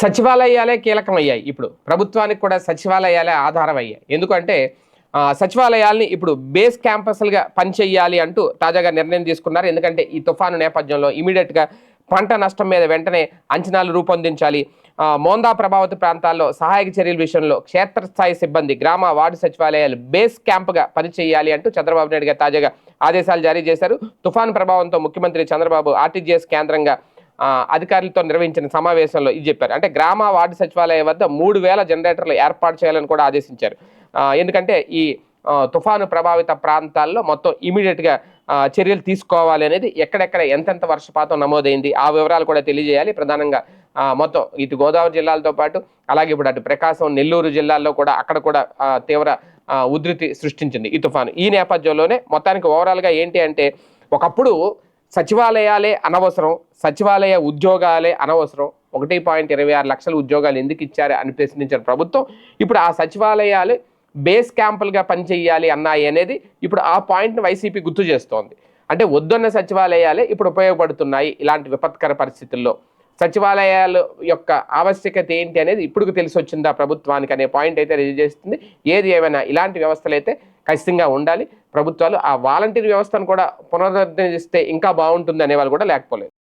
సచివాలయాలే కీలకమయ్యాయి ఇప్పుడు. ప్రభుత్వానికి కూడా సచివాలయాలే ఆధారం అయ్యాయి ఎందుకంటే సచివాలయాల్ని ఇప్పుడు బేస్ క్యాంపస్లుగా పనిచేయాలి అంటూ తాజాగా నిర్ణయం తీసుకున్నారు. ఎందుకంటే ఈ తుఫాను నేపథ్యంలో ఇమీడియట్గా పంట నష్టం మీద వెంటనే అంచనాలు రూపొందించాలి. మోందా ప్రభావిత ప్రాంతాల్లో సహాయక చర్యల విషయంలో క్షేత్రస్థాయి సిబ్బంది గ్రామ వార్డు సచివాలయాలు బేస్ క్యాంప్గా పనిచేయాలి అంటూ చంద్రబాబు నాయుడు గారు తాజాగా ఆదేశాలు జారీ చేశారు. తుఫాను ప్రభావంతో ముఖ్యమంత్రి చంద్రబాబు ఆర్టీజీఎస్ కేంద్రంగా అధికారులతో నిర్వహించిన సమావేశంలో ఇది చెప్పారు. అంటే గ్రామ వార్డు సచివాలయం వద్ద మూడు వేల జనరేటర్లు ఏర్పాటు చేయాలని కూడా ఆదేశించారు. ఎందుకంటే ఈ తుఫాను ప్రభావిత ప్రాంతాల్లో మొత్తం ఇమీడియట్గా చర్యలు తీసుకోవాలి అనేది ఎక్కడెక్కడ ఎంతెంత వర్షపాతం నమోదైంది ఆ వివరాలు కూడా తెలియజేయాలి. ప్రధానంగా మొత్తం ఇటు గోదావరి జిల్లాలతో పాటు అలాగే ఇప్పుడు అటు ప్రకాశం నెల్లూరు జిల్లాల్లో కూడా అక్కడ కూడా తీవ్ర ఉధృతి సృష్టించింది ఈ తుఫాను. ఈ నేపథ్యంలోనే మొత్తానికి ఓవరాల్గా ఏంటి అంటే ఒకప్పుడు సచివాలయాలే అనవసరం సచివాలయ ఉద్యోగాలే అనవసరం. ఒకటి పాయింట్ ఇరవై ఆరు లక్షల ఉద్యోగాలు ఎందుకు ఇచ్చారు అని ప్రశ్నించిన ప్రభుత్వం. ఇప్పుడు ఆ సచివాలయాలు బేస్ క్యాంపులుగా పనిచేయాలి అన్నాయి అనేది ఇప్పుడు ఆ పాయింట్ని వైసీపీ గుర్తు చేస్తోంది. అంటే వద్దన్న సచివాలయాలే ఇప్పుడు ఉపయోగపడుతున్నాయి ఇలాంటి విపత్కర పరిస్థితుల్లో. సచివాలయాల యొక్క ఆవశ్యకత ఏంటి అనేది ఇప్పుడు తెలిసి వచ్చిందా ప్రభుత్వానికి అనే పాయింట్ అయితే రిలీజ్ చేస్తుంది. ఏది ఏమైనా ఇలాంటి వ్యవస్థలు అయితే ఖచ్చితంగా ఉండాలి. ప్రభుత్వాలు ఆ వాలంటీర్ వ్యవస్థను కూడా పునరుద్ధరిస్తే ఇంకా బాగుంటుంది అనే వాళ్ళు కూడా లేకపోలేదు.